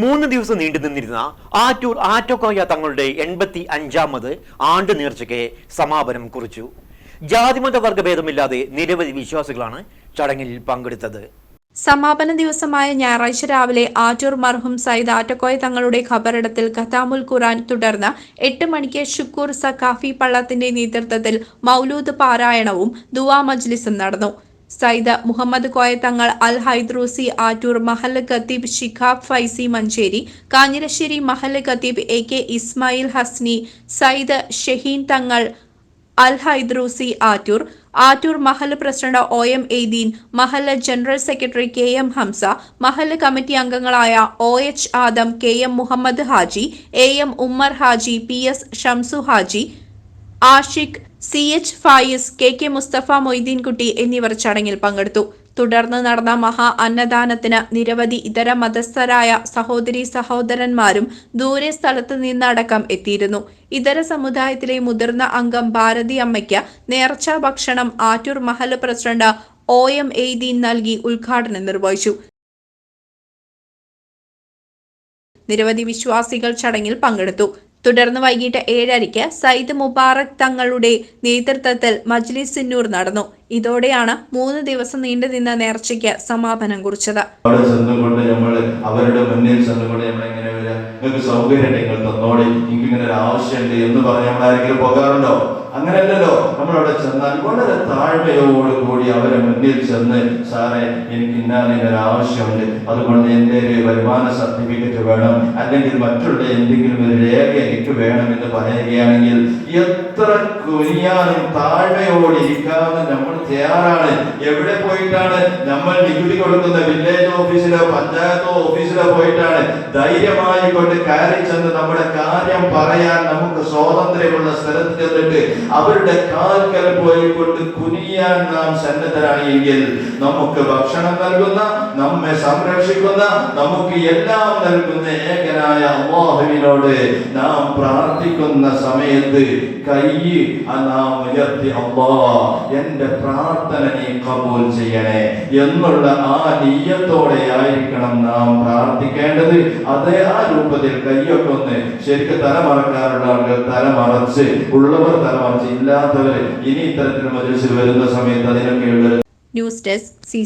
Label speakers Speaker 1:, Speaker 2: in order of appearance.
Speaker 1: മൂന്ന് ദിവസം നീണ്ടു നിന്നിരുന്ന ആറ്റൂർ ആറ്റോക്കോയ തങ്ങളുടെ എൺപത്തി അഞ്ചാമത് ആണ്ട് നേർച്ചയ്ക്ക് സമാപനം കുറിച്ചു. ജാതിമത വർഗഭേദമില്ലാതെ നിരവധി വിശ്വാസികളാണ് ചടങ്ങിൽ പങ്കെടുത്തത്.
Speaker 2: സമാപന ദിവസമായ ഞായറാഴ്ച രാവിലെ ആറ്റൂർ മർഹും സയ്യിദ് ആറ്റക്കോയ തങ്ങളുടെ ഖബറിടത്തിൽ ഖത്താമുൽ ഖുറാൻ തുടർന്ന് എട്ട് മണിക്ക് ഷുക്കൂർ സഖാഫി പള്ളത്തിന്റെ നേതൃത്വത്തിൽ മൗലൂദ് പാരായണവും ദുവാ മജ്ലിസും നടന്നു. സയ്യിദ് മുഹമ്മദ് കോയ തങ്ങൾ അൽ ഹൈദ്രൂസി ആറ്റൂർ മഹല്ല് ഖത്തീബ് ഷിഖാബ് ഫൈസി മഞ്ചേരി കാഞ്ഞിരശ്ശേരി മഹല്ല് ഖത്തീബ് എ കെ ഇസ്മായിൽ ഹസ്നി സയ്യിദ് ഷഹീൻ തങ്ങൾ അൽ ഹൈദ്രൂസി ആറ്റൂർ ആറ്റൂർ മഹല്ല് പ്രസിഡന്റ് ഒ എം എയ്ദീൻ മഹല്ല് general secretary K M Hamza മഹല്ല് കമ്മിറ്റി അംഗങ്ങളായ O H Adam K M Muhammad Haji A M Ummer Haji P S Shamsu Haji Ashiq C H Fayis K K Mustafa Moideenkutty എന്നിവർ ചടങ്ങിൽ പങ്കെടുത്തു. തുടർന്ന് നടന്ന മഹാ അന്നദാനത്തിന് നിരവധി ഇതര മതസ്ഥരായ സഹോദരി സഹോദരന്മാരും ദൂരെ സ്ഥലത്ത് നിന്നടക്കം എത്തിയിരുന്നു. ഇതര സമുദായത്തിലെ മുതിർന്ന അംഗം ഭാരതി അമ്മയ്ക്ക് നേർച്ച ഭക്ഷണം ആറ്റൂർ മഹൽ പ്രസിഡന്റ് ഒ എം എയ്ദീൻ നൽകി ഉദ്ഘാടനം നിർവഹിച്ചു. നിരവധി വിശ്വാസികൾ ചടങ്ങിൽ പങ്കെടുത്തു. തുടർന്ന് വൈകിട്ട് ഏഴരയ്ക്ക് സയ്യിദ് മുബാറക് തങ്ങളുടെ നേതൃത്വത്തിൽ മജ്ലിസ് സിന്നൂർ നടന്നു. ഇതോടെയാണ് മൂന്ന് ദിവസം നീണ്ടുനിന്ന നേർച്ചയ്ക്ക് സമാപനം കുറിച്ചത്.
Speaker 3: അവരുടെ മുന്നിൽ നിങ്ങൾക്ക് സൗകര്യം നിങ്ങൾ ഇങ്ങനെ ഒരു ആവശ്യമുണ്ട് എന്ന് പറഞ്ഞ് നമ്മൾ ആരെങ്കിലും പോകാറുണ്ടോ? അങ്ങനെയല്ലല്ലോ. നമ്മൾ അവിടെ ചെന്നാൽ വളരെ താഴ്മയോട് കൂടി അവരെ മുന്നിൽ ചെന്ന് സാറേ എനിക്ക് ഇന്നാലിങ്ങനെ ആവശ്യമുണ്ട്. അതുകൊണ്ട് എന്റെ ഒരു വരുമാന സർട്ടിഫിക്കറ്റ് വേണം. അല്ലെങ്കിൽ മറ്റുള്ള എന്തെങ്കിലും ഒരു രേഖ എനിക്ക് വേണം എന്ന് പറയുകയാണെങ്കിൽ എത്ര കുനിയാനും താഴ്മയോട് ഇരിക്കാമെന്ന് നമ്മൾ തയ്യാറാണ്. എവിടെ പോയിട്ടാണ് നമ്മൾ നികുതി കൊടുക്കുന്ന വില്ലേജ് ഓഫീസിലോ പഞ്ചായത്തോ ഓഫീസിലോ പോയിട്ടാണ് ധൈര്യമായി കൊണ്ട് കയറി ചെന്ന് നമ്മുടെ കാര്യം പറയാൻ നമുക്ക് സ്വാതന്ത്ര്യമുള്ള സ്ഥലത്ത് ചെന്നിട്ട് അവരുടെ പോയി കൊണ്ട് കുനിയാൻ നാം സന്നദ്ധരാണ് എങ്കിൽ നമുക്ക് ഭക്ഷണം നൽകുന്ന നമ്മെ സംരക്ഷിക്കുന്ന നമുക്ക് എല്ലാം നൽകുന്ന ഏകനായ അള്ളാഹുവിനോട് നാം പ്രാർത്ഥിക്കുന്ന സമയത്ത് കൈ നാം ഉയർത്തി അള്ളാ എന്റെ പ്രാർത്ഥന നീ കബൂൽ ചെയ്യണേ. എന്നുള്ള ആ നീയത്തോടെ ആയിരിക്കണം നാം പ്രാർത്ഥിക്കേണ്ടത്. അതേ ആ രൂപത്തിൽ കൈയൊക്കെ ഒന്ന് ശരിക്കും തലമറക്കാറുള്ള ആളുകൾ തലമറച്ച് ഉള്ളവർ തലമറച്ച് ഇല്ലാത്തവർ ഇനി ഇത്തരത്തിലുള്ള മജിൽസിൽ വരുന്ന സമയത്ത് അതിനൊക്കെയുള്ള
Speaker 2: ന്യൂസ് ഡെസ്ക് സി